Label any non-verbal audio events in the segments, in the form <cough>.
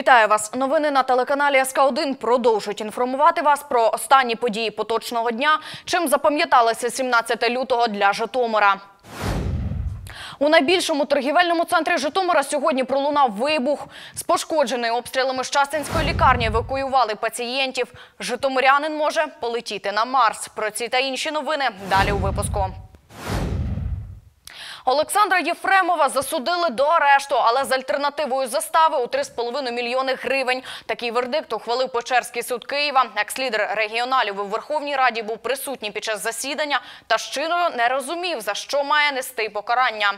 Вітаю вас. Новини на телеканалі СК 1 продовжують інформувати вас про останні події поточного дня. Чим запам'яталося 17 лютого для Житомира. У найбільшому торгівельному центрі Житомира сьогодні пролунав вибух. З пошкодженої обстрілами Щастинської лікарні евакуювали пацієнтів. Житомирянин може полетіти на Марс. Про ці та інші новини далі у випуску. Олександра Єфремова засудили до арешту, але з альтернативою застави у 3,5 мільйони гривень. Такий вердикт ухвалив Печерський суд Києва. Екс-лідер регіоналів у Верховній Раді був присутній під час засідання та щирою не розумів, за що має нести покарання.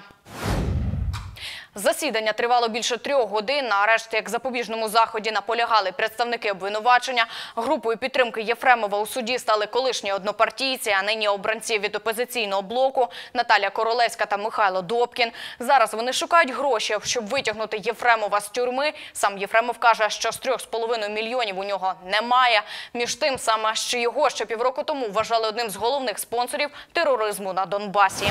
Засідання тривало більше трьох годин. На арешті як запобіжному заході наполягали представники обвинувачення. Групою підтримки Єфремова у суді стали колишні однопартійці, а нині обранці від опозиційного блоку Наталя Королевська та Михайло Добкін. Зараз вони шукають гроші, щоб витягнути Єфремова з тюрми. Сам Єфремов каже, що з 3,5 мільйонів у нього немає. Між тим, саме що його ще півроку тому вважали одним з головних спонсорів тероризму на Донбасі.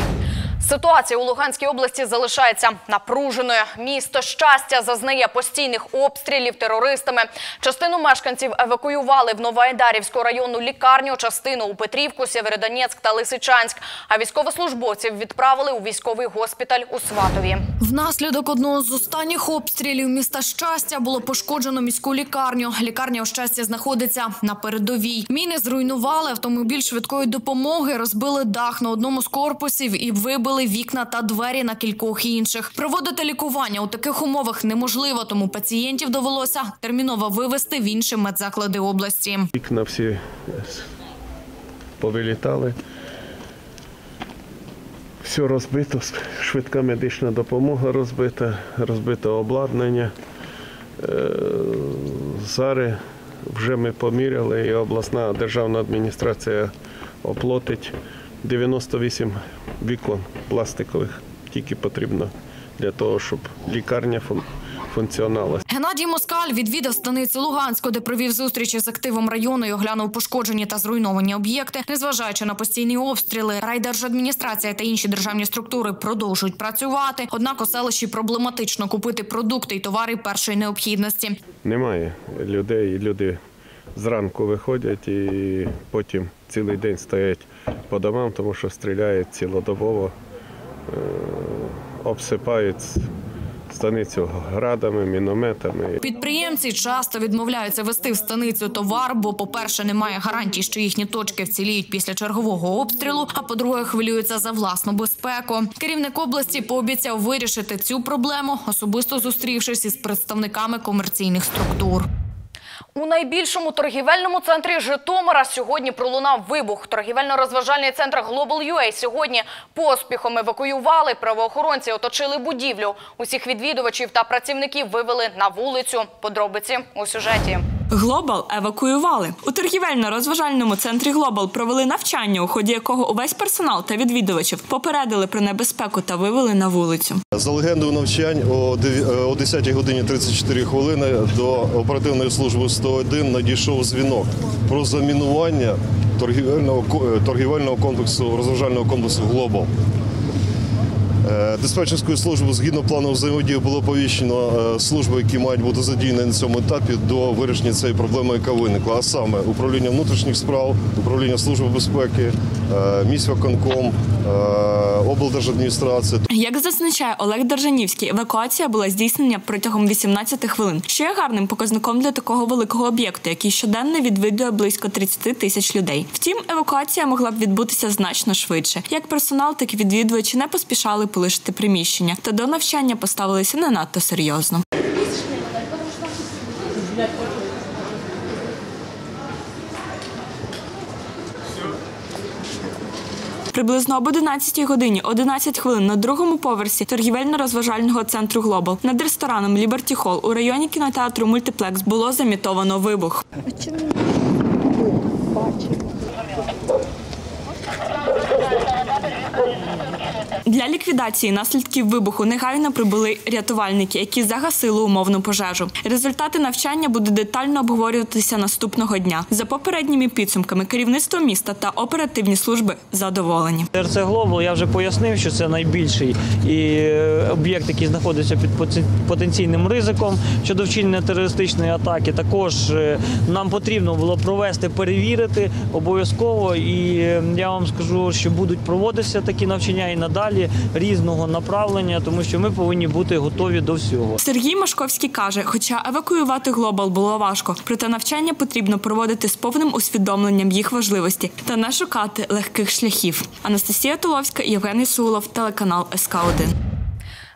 Ситуація у Луганській області залишається напруженою. Місто щастя зазнає постійних обстрілів терористами. Частину мешканців евакуювали в Новоайдарівську районну лікарню, частину у Петрівку, Сєвєродонецьк та Лисичанськ. А військовослужбовців відправили у військовий госпіталь у Сватові. Внаслідок одного з останніх обстрілів міста щастя було пошкоджено міську лікарню. Лікарня у щастя знаходиться на передовій. Міни зруйнували автомобіль швидкої допомоги, розбили дах на одному з корпусів і вибили вікна та двері на кількох інших. Проводити лікування у таких умовах неможливо, тому пацієнтів довелося терміново вивезти в інші медзаклади області. Вікна всі повилітали. Все розбито, швидка медична допомога розбита, розбите обладнання. Е, Зараз вже ми поміряли і обласна державна адміністрація оплатить 98 вікон пластикових, тільки потрібно для того, щоб лікарня фун- функціонувала. Геннадій Москаль відвідав станицю Луганську, де провів зустрічі з активом району і оглянув пошкоджені та зруйновані об'єкти. Незважаючи на постійні обстріли, райдержадміністрація та інші державні структури продовжують працювати. Однак у селищі проблематично купити продукти і товари першої необхідності. Немає людей, люди зранку виходять і потім цілий день стоять по домам, тому що стріляють цілодобово, е, обсипають станицю градами, мінометами. Підприємці часто відмовляються вести в станицю товар, бо, по-перше, немає гарантій, що їхні точки вціліють після чергового обстрілу. А по-друге, хвилюються за власну безпеку. Керівник області пообіцяв вирішити цю проблему, особисто зустрівшись із представниками комерційних структур. У найбільшому торгівельному центрі Житомира сьогодні пролунав вибух. Торгівельно-розважальний центр Global UA сьогодні поспіхом евакуювали. Правоохоронці оточили будівлю. Усіх відвідувачів та працівників вивели на вулицю. Подробиці у сюжеті. Глобал евакуювали у торгівельно-розважальному центрі Глобал провели навчання, у ході якого увесь персонал та відвідувачів попередили про небезпеку та вивели на вулицю. За легендою навчань о деві- е, о 10 годині 34 хвилини до оперативної служби 101 надійшов дзвінок про замінування торгівельного е, торгівельного комплексу розважального комплексу Глобал. Е, Диспетчерською службою згідно плану взаємодії було повіщено е, служби, які мають бути задіяні на цьому етапі до вирішення цієї проблеми, яка виникла. А саме управління внутрішніх справ, управління служби безпеки, е, міськвиконком, облдержадміністрація. Як зазначає Олег Держанівський, евакуація була здійснена протягом 18 хвилин, що є гарним показником для такого великого об'єкту, який щоденно відвідує близько 30 тисяч людей. Втім, евакуація могла б відбутися значно швидше. Як персонал, так і відвідувачі не поспішали полишити приміщення, та до навчання поставилися не надто серйозно. Приблизно об 11 годині 11 хвилин на другому поверсі торгівельно-розважального центру Глобал над рестораном Ліберті Холл у районі кінотеатру Мультиплекс було замітовано вибух. Для ліквідації наслідків вибуху негайно прибули рятувальники, які загасили умовну пожежу. Результати навчання будуть детально обговорюватися наступного дня. За попередніми підсумками керівництво міста та оперативні служби задоволені. РЦ я вже пояснив, що це найбільший е, об'єкт, який знаходиться під потенційним ризиком щодо вчинення терористичної атаки. Також е, нам потрібно було провести, перевірити обов'язково. І е, я вам скажу, що будуть проводитися такі навчання і надалі різного направлення, тому що ми повинні бути готові до всього. Сергій Машковський каже, хоча евакуювати глобал було важко, проте навчання потрібно проводити з повним усвідомленням їх важливості та не шукати легких шляхів. Анастасія Туловська, Євгеній Сулов, телеканал СК 1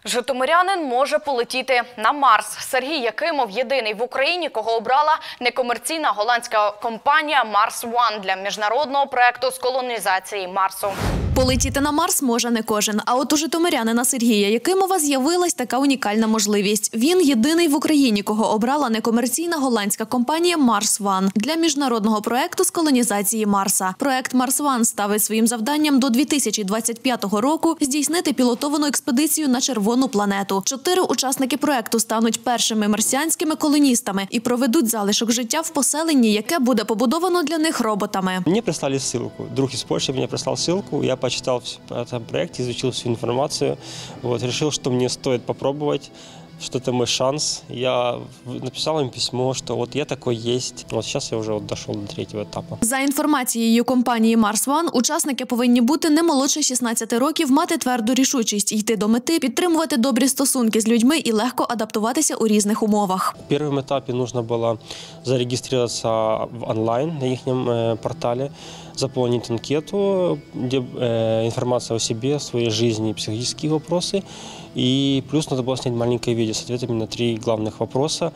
Житомирянин може полетіти на Марс. Сергій Якимов єдиний в Україні, кого обрала некомерційна голландська компанія Mars One для міжнародного проекту з колонізації Марсу. Полетіти на Марс може не кожен. А от у житомирянина Сергія Якимова з'явилась така унікальна можливість. Він єдиний в Україні, кого обрала некомерційна голландська компанія Mars One для міжнародного проекту з колонізації Марса. Проект Mars One ставить своїм завданням до 2025 року здійснити пілотовану експедицію на червону планету. Чотири учасники проекту стануть першими марсіанськими колоністами і проведуть залишок життя в поселенні, яке буде побудовано для них роботами. Мне прислали ссылку. Друг из Польши мне прислал ссылку. Я почитал всё по этом проекте, изучил всю информацию. Вот, решил, что мне стоит попробовать что это мой шанс. Я в- написал им письмо, что вот я такой есть. Вот сейчас я уже вот дошел до третьего этапа. За інформацією компанії Mars One, учасники повинні бути не молодше 16 років, мати тверду рішучість, йти до мети, підтримувати добрі стосунки з людьми і легко адаптуватися у різних умовах. В первом этапе нужно было зарегистрироваться в онлайн на их портале, заполнить анкету, где э, информация о себе, о своей жизни и психологические вопросы. И плюс надо было снять маленькое видео с ответами на три главных вопроса.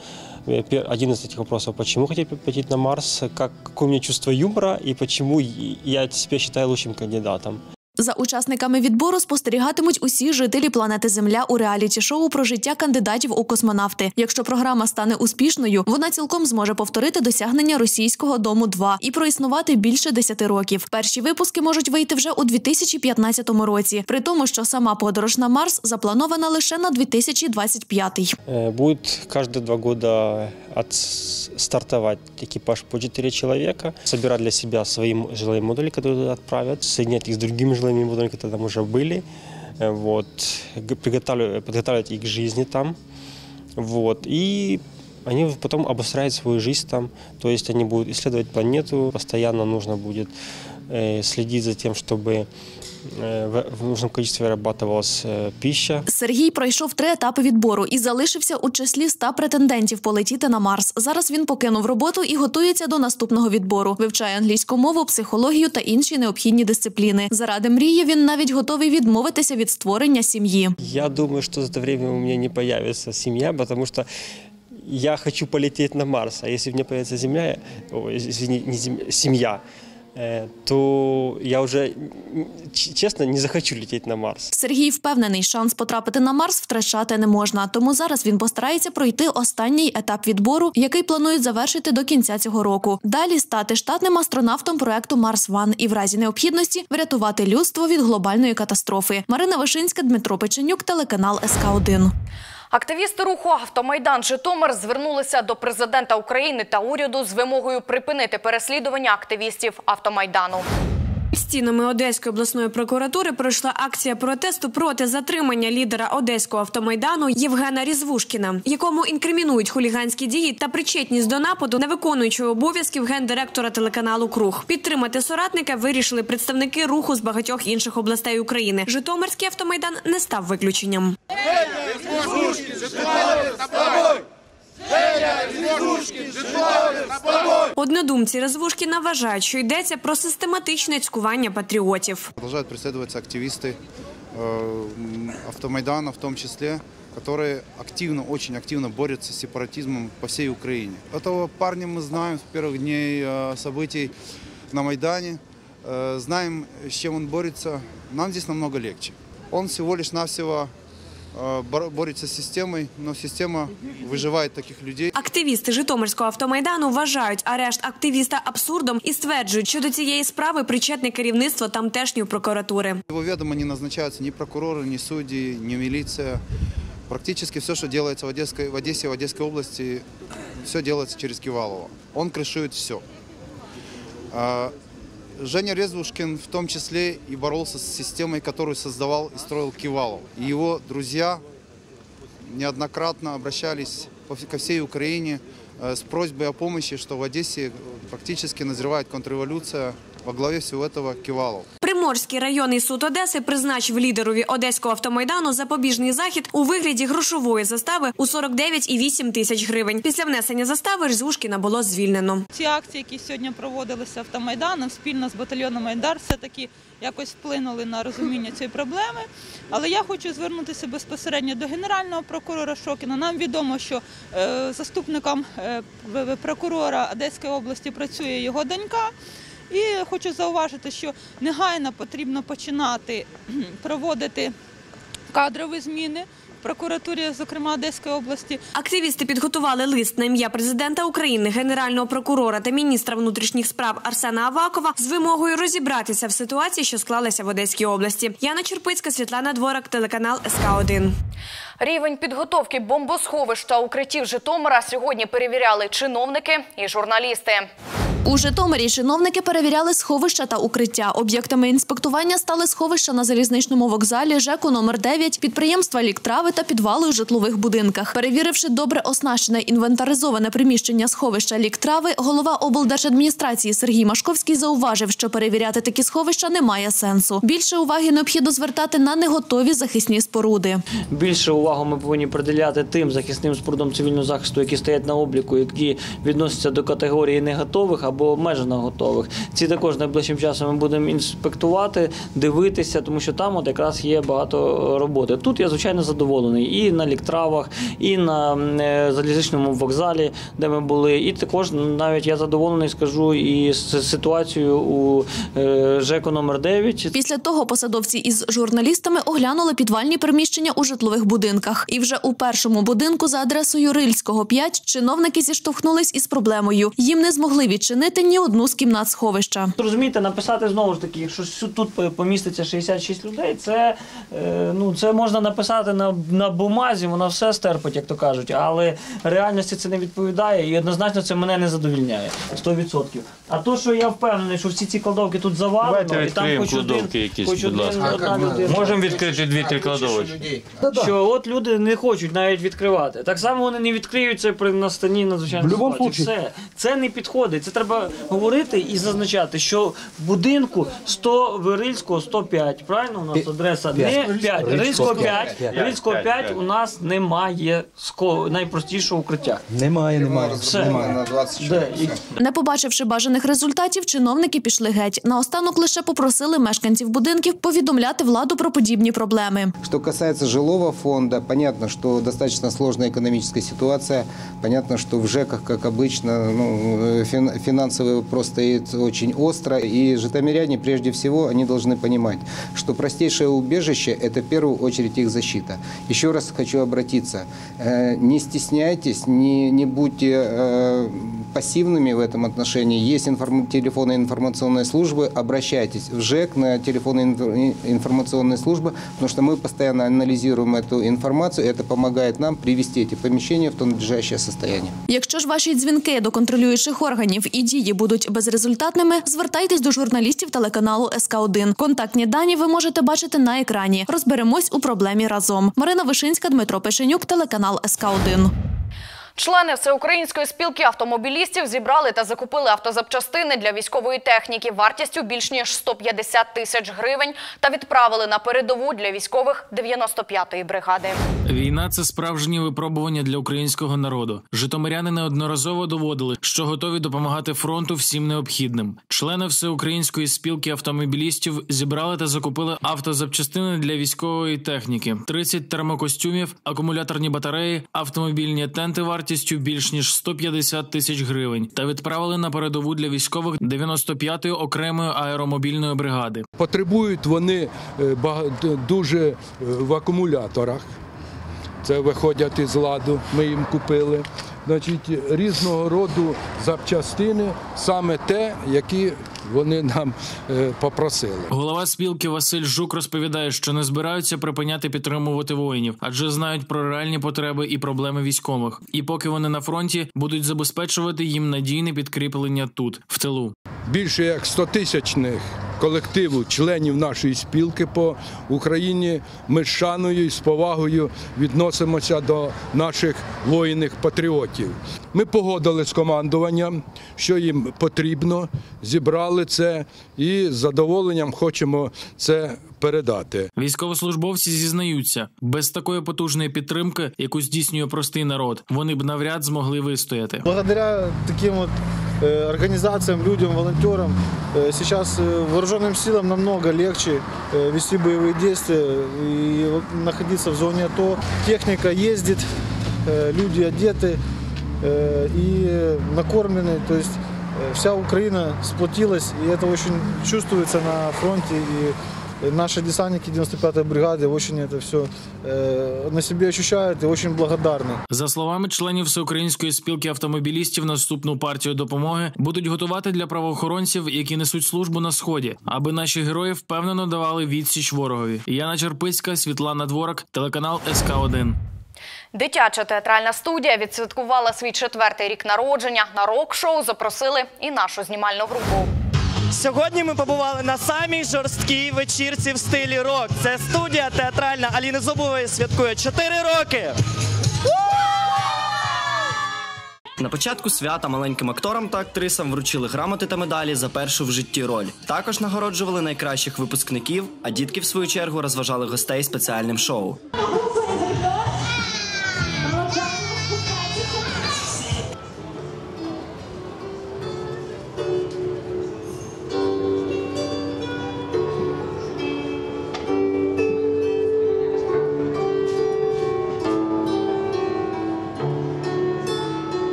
Э, пер- Один из этих вопросов, почему хотели пойти на Марс, как, какое у меня чувство юмора и почему и- я себя считаю лучшим кандидатом. За учасниками відбору спостерігатимуть усі жителі планети Земля у реаліті-шоу про життя кандидатів у космонавти. Якщо програма стане успішною, вона цілком зможе повторити досягнення російського дому 2 і проіснувати більше 10 років. Перші випуски можуть вийти вже у 2015 році, при тому, що сама подорож на Марс запланована лише на 2025. Э, Будет каждые два года от- стартовать экипаж по 4 человека, собирать для себя свои м- жилые модули, которые туда отправят, соединять их с другими жилыми модулями, которые там уже были, Э, вот, г- приготавливать, подготавливать их к жизни там, вот, и они потом обустраивают свою жизнь там, то есть они будут исследовать планету, постоянно нужно будет э, следить за тем, чтобы э, в в нужном количестве вырабатывалась э, пища, Сергій пройшов три етапи відбору і залишився у числі ста претендентів полетіти на Марс. Зараз він покинув роботу і готується до наступного відбору. Вивчає англійську мову, психологію та інші необхідні дисципліни. Заради мрії він навіть готовий відмовитися від створення сім'ї. Я думаю, что за это время у меня не появится семья, потому что я хочу полететь на Марс. А если у меня появится земля, ой, извини, не земля, семья, э, то я уже, м, ч- честно, не захочу лететь на Марс. Сергій впевнений, шанс потрапити на Марс втрачати не можна. Тому зараз він постарається пройти останній етап відбору, який планують завершити до кінця цього року. Далі стати штатним астронавтом проекту Марс Ван і в разі необхідності врятувати людство від глобальної катастрофи. Марина Вишинська, Дмитро Печенюк, телеканал СК 1 Активісти руху Автомайдан Житомир звернулися до президента України та уряду з вимогою припинити переслідування активістів Автомайдану. Стінами Одеської обласної прокуратури пройшла акція протесту проти затримання лідера одеського автомайдану Євгена Різвушкіна, якому інкримінують хуліганські дії та причетність до нападу на виконуючого обов'язків гендиректора телеканалу Круг. Підтримати соратника вирішили представники руху з багатьох інших областей України. Житомирський автомайдан не став виключенням. Однодумці Резвушкіна вважають, що йдеться про систематичне цькування патріотів. Продолжают преследоваться активисты э, м, автомайдана в том числе, которые активно, очень активно борются с сепаратизмом по всей Украине. Этого парня мы знаем с первых дней э, событий на Майдане, Э, знаем, с чем он борется. Нам здесь намного легче. Он всего лишь навсего э, бор- борется с системой, но система выживает таких людей. Активісти Житомирського автомайдану вважають арешт активіста абсурдом і стверджують, що до цієї справи причетне керівництво тамтешньої прокуратури. Его ведомо не назначаются ни прокуроры, ни судьи, ни милиция. Практически все, что делается в, Одесской, в Одессе, в Одесской области, все делается через Кивалова. Он крышует все. Женя Резвушкин в том числе и боролся с системой, которую создавал и строил Кивалов. И его друзья неоднократно обращались ко всей Украине э, с просьбой о помощи, что в Одессе практически назревает контрреволюция. Во главе всего этого Кивалов. Приморський районний суд Одеси призначив лідерові одеського автомайдану запобіжний захід у вигляді грошової застави у 49,8 тисяч гривень. Після внесення застави Рзвушкіна було звільнено. Ці акції, які сьогодні проводилися автомайданом спільно з батальйоном Айдар, все-таки якось вплинули на розуміння цієї проблеми. Але я хочу звернутися безпосередньо до генерального прокурора Шокіна. Нам відомо, що е, заступником е, прокурора Одеської області працює його донька. І хочу зауважити, що негайно потрібно починати <clears throat> проводити кадрові зміни прокуратурі, зокрема Одеської області. Активісти підготували лист на ім'я президента України, генерального прокурора та міністра внутрішніх справ Арсена Авакова з вимогою розібратися в ситуації, що склалася в Одеській області. Яна Черпицька, Світлана Дворак, телеканал СК 1 Рівень підготовки бомбосховищ та укриттів Житомира сьогодні перевіряли чиновники і журналісти. У Житомирі чиновники перевіряли сховища та укриття. Об'єктами інспектування стали сховища на залізничному вокзалі, ЖЕКу номер 9, підприємства ліктрави та підвали у житлових будинках. Перевіривши добре оснащене інвентаризоване приміщення сховища ліктрави, голова облдержадміністрації Сергій Машковський зауважив, що перевіряти такі сховища немає сенсу. Більше уваги необхідно звертати на неготові захисні споруди. Більше увагу ми повинні приділяти тим захисним спорудам цивільного захисту, які стоять на обліку, які відносяться до категорії неготових або обмежено готових. Ці також найближчим часом ми будемо інспектувати, дивитися, тому що там от якраз є багато роботи. Тут я звичайно задоволений і на ліктравах, і на е, залізничному вокзалі, де ми були, і також навіть я задоволений, скажу, і ситуацією у е, ЖЕКу номер 9 Після того посадовці із журналістами оглянули підвальні приміщення у житлових будинках. І вже у першому будинку за адресою Рильського 5 чиновники зіштовхнулись із проблемою. Їм не змогли відчинити ні одну з кімнат сховища. Розумієте, написати знову ж таки, якщо тут поміститься 66 людей, це, е, ну, це можна написати на, на бумазі, вона все стерпить, як то кажуть. Але реальності це не відповідає і однозначно це мене не задовільняє 100%. А то, що я впевнений, що всі ці кладовки тут завалено, Давайте і там хоч один, якісь, хоч будь один, ласка. одна людина. Можемо відкрити дві-три кладовочки. Що от люди не хочуть навіть відкривати. Так само вони не відкриють це при настанні надзвичайної ситуації. Все. Це не підходить. Це треба говорити і зазначати, що в будинку 100 Вирильського 105. Правильно у нас адреса? Не 5. Рильського 5. Рильського 5 у нас немає ско- найпростішого укриття. Немає, немає. Все. немає. Де? І Не побачивши бажаних результатів, чиновники пішли геть. Наостанок лише попросили мешканців будинків повідомляти владу про подібні проблеми. Что касается жилого фонда, понятно, что достаточно сложная экономическая ситуация. Понятно, что в ЖЭКах, как обычно, ну, э, фин- финансовый вопрос стоит очень остро. И житомиряне, прежде всего, они должны понимать, что простейшее убежище – это в первую очередь их защита. Еще раз хочу обратиться. э, Не стесняйтесь, не, не будьте э, пассивными в этом отношении. Есть информ- телефоны информационной службы, обращайтесь в ЖЭК на телефоны инф- информационной службы, потому что мы постоянно анализируем эту информацию, и это помогает нам привести эти помещения в то надлежащее состояние. Якщо ж ваші дзвінки до контролюючих органів і дії будуть безрезультатними, звертайтесь до журналістів телеканалу СК 1 Контактні дані ви можете бачити на екрані. Розберемось у проблемі разом. Марина Вишинська, Дмитро Пешенюк, телеканал СК 1 Члени всеукраїнської спілки автомобілістів зібрали та закупили автозапчастини для військової техніки вартістю більш ніж 150 тисяч гривень та відправили на передову для військових 95-ї бригади. Війна це справжнє випробування для українського народу. Житомиряни неодноразово доводили, що готові допомагати фронту всім необхідним. Члени всеукраїнської спілки автомобілістів зібрали та закупили автозапчастини для військової техніки: 30 термокостюмів, акумуляторні батареї, автомобільні тенти вартістю більш ніж 150 тисяч гривень та відправили на передову для військових 95-ї окремої аеромобільної бригади. Потребують вони е, дуже е, в акумуляторах. це виходять із ладу, ми їм купили. Значить, різного роду запчастини, саме те, які вони нам е, попросили. Голова спілки Василь Жук розповідає, що не збираються припиняти підтримувати воїнів, адже знають про реальні потреби і проблеми військових. І поки вони на фронті будуть забезпечувати їм надійне підкріплення тут, в тилу. більше як 100 тисячних колективу членів нашої спілки по Україні. Ми з шаною і з повагою відносимося до наших воїних патріотів. Ми погодили з командуванням, що їм потрібно, зібрали це і з задоволенням хочемо це передати. Військовослужбовці зізнаються, без такої потужної підтримки, яку здійснює простий народ, вони б навряд змогли вистояти. Благодаря таким вот э, организациям, людям, волонтерам, э, сейчас э, вооруженным силам намного легче э, вести боевые действия и вот находиться в зоне АТО. Техника ездит, э, люди одеты э, и накормлены. То есть э, вся Украина сплотилась, и это очень чувствуется на фронте. И наши десантники 95-й бригады очень это все э, на себе ощущают и очень благодарны. За словами членів Всеукраїнської спілки автомобілістів, наступну партію допомоги будуть готувати для правоохоронців, які несуть службу на сході, аби наші герої впевнено давали відсіч ворогові. Яна Черпицька, Світлана Дворак, телеканал СК 1 Дитяча театральна студія відсвяткувала свій четвертий рік народження. На рок-шоу запросили і нашу знімальну групу. Сьогодні ми побували на самій жорсткій вечірці в стилі рок. Це студія театральна Аліни Зубової святкує 4 роки. На початку свята маленьким акторам та актрисам вручили грамоти та медалі за першу в житті роль. Також нагороджували найкращих випускників, а дітки, в свою чергу, розважали гостей спеціальним шоу.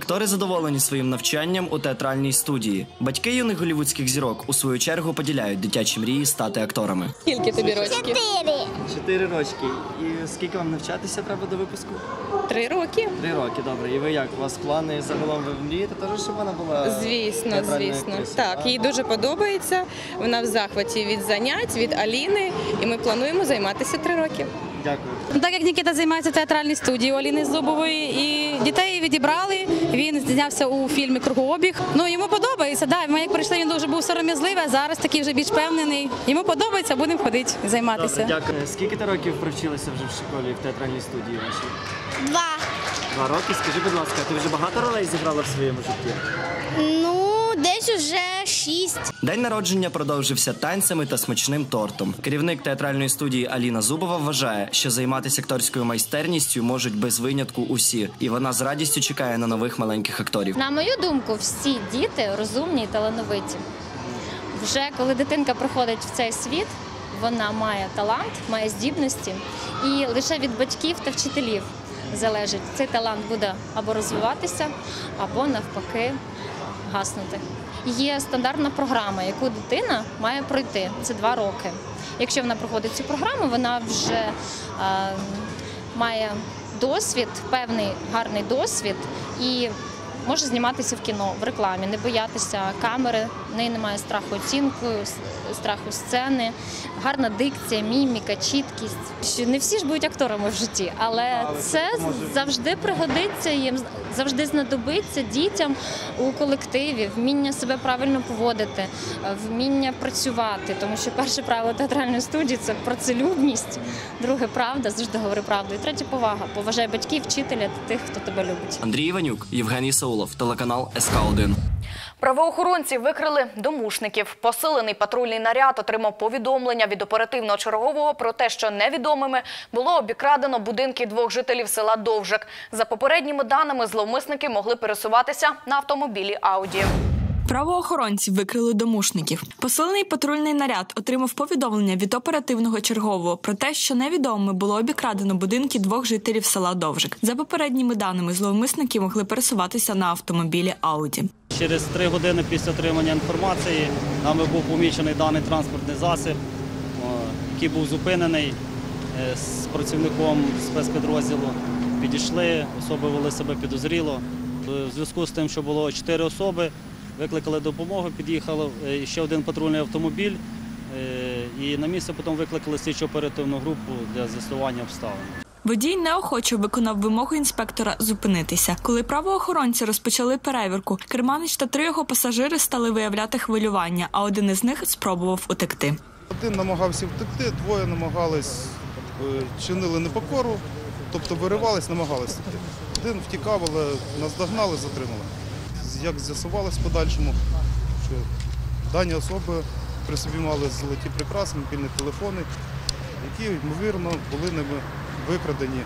Актори задоволені своїм навчанням у театральній студії. Батьки юних голівудських зірок у свою чергу поділяють дитячі мрії стати акторами. Скільки тобі рочки? Чотири. Чотири рочки. І скільки вам навчатися треба до випуску? Три роки. Три роки, добре. І ви як? У вас плани загалом ви мрієте теж, щоб вона була Звісно, звісно. актрисою, Так, їй дуже подобається. Вона в захваті від занять, від Аліни, і ми плануємо займатися три роки. Дякую. Так як Нікіта займається в театральній студії у Аліни Зубової, і дітей відібрали. Він знявся у фільмі Кругообіг. Ну йому подобається. Да, ми як прийшли, він дуже був сором'язливий, а зараз такий вже більш впевнений. Йому подобається, будемо ходити, займатися. Добре, дякую. Скільки ти років провчилася вже в школі в театральній студії вашій? Два. Два роки. Скажи, будь ласка, ти вже багато ролей зіграла в своєму житті? Ну, десь уже шість. День народження продовжився танцями та смачним тортом. Керівник театральної студії Аліна Зубова вважає, що займатися акторською майстерністю можуть без винятку усі, і вона з радістю чекає на нових маленьких акторів. На мою думку, всі діти розумні і талановиті. Вже коли дитинка приходить в цей світ, вона має талант, має здібності, і лише від батьків та вчителів залежить, цей талант буде або розвиватися, або навпаки гаснути. Є стандартна програма, яку дитина має пройти. Це два роки. Якщо вона проходить цю програму, вона вже е, має досвід, певний гарний досвід і може зніматися в кіно, в рекламі, не боятися камери, в неї немає страху оцінки, с- страху сцени, гарна дикція, міміка, чіткість. Що не всі ж будуть акторами в житті, але це завжди пригодиться їм, завжди знадобиться дітям у колективі, вміння себе правильно поводити, вміння працювати. Тому що перше правило театральної студії це працелюбність, друге правда, завжди говори правду. І третє повага. Поважай батьків, вчителя та тих, хто тебе любить. Андрій Іванюк, Євгеній Саулов, телеканал СК 1 Правоохоронці викрили домушників. Посилений патрульний наряд отримав повідомлення від оперативного чергового про те, що невідомими було обікрадено будинки двох жителів села Довжик. За попередніми даними, зловмисники могли пересуватися на автомобілі Ауді. Правоохоронці викрили домушників. Посилений патрульний наряд отримав повідомлення від оперативного чергового про те, що невідомими було обікрадено будинки двох жителів села Довжик. За попередніми даними, зловмисники могли пересуватися на автомобілі Ауді. Через три години після отримання інформації нами був помічений даний транспортний засіб, який був зупинений е, з працівником спецпідрозділу. Підійшли, особи вели себе підозріло. Е, В зв'язку з тим, що було чотири особи, викликали допомогу, під'їхав е, ще один патрульний автомобіль. І на місце потім викликали слідчо оперативну групу для з'ясування обставин. Водій неохоче виконав вимогу інспектора зупинитися. Коли правоохоронці розпочали перевірку, керманич та три його пасажири стали виявляти хвилювання, а один із них спробував утекти. Один намагався втекти, двоє намагались, е, чинили непокору, тобто виривались, намагались втекти. Один втікав, але нас догнали, затримали. Як з'ясувалось подальшому, що дані особи при собі мали золоті прикраси, мобільні телефони, які, ймовірно, були ними викрадені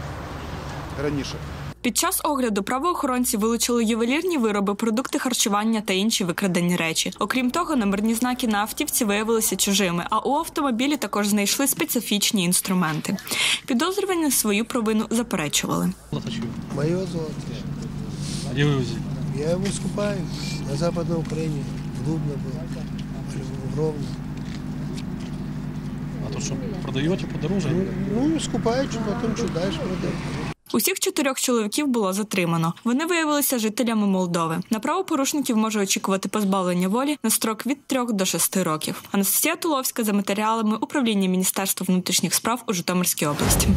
раніше. Під час огляду правоохоронці вилучили ювелірні вироби, продукти харчування та інші викрадені речі. Окрім того, номерні знаки на автівці виявилися чужими, а у автомобілі також знайшли специфічні інструменти. Підозрювані свою провину заперечували. Мое золото. А вы взяли? Я его скупаю на Западной Украине. В Дубно был, в Ровно. То что, продаете? Ну, скупаю, что потом что дальше. Усіх чотирьох чоловіків було затримано. Вони виявилися жителями Молдови. На правопорушників може очікувати позбавлення волі на строк від 3 до 6 років. Анастасія Туловська за матеріалами управління Міністерства внутрішніх справ у Житомирській області.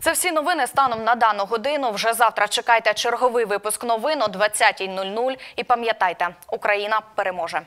Це всі новини станом на дану годину. Вже завтра чекайте черговий випуск новин о 20.00. І пам'ятайте, Україна переможе.